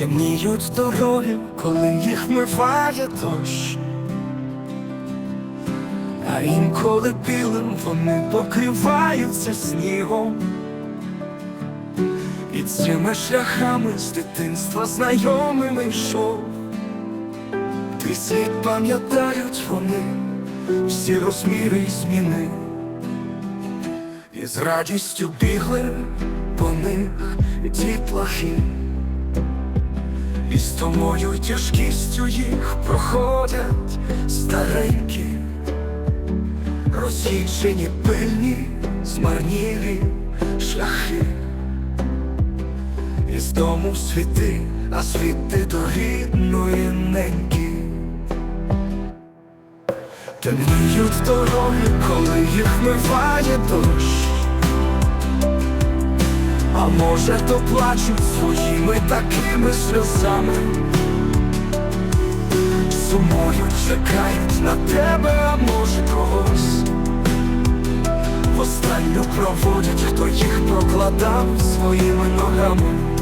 Темніють дороги, коли їх миває дощ. А інколи білим вони покриваються снігом. І цими шляхами з дитинства знайомими йшов. Ти світ пам'ятають вони, всі розміри й зміни. І з радістю бігли по них ті плахи. І з томою тяжкістю їх проходять старенькі, роз'їжджені пильні, змарнілі шляхи. Із дому світи, а світи до рідної неньки. Темніють дороги, коли їх миває дощ. А може, то плачуть своїми такими сльозами. сумою чекають на тебе, а може когось. Востанню проводять, хто їх прокладав своїми ногами.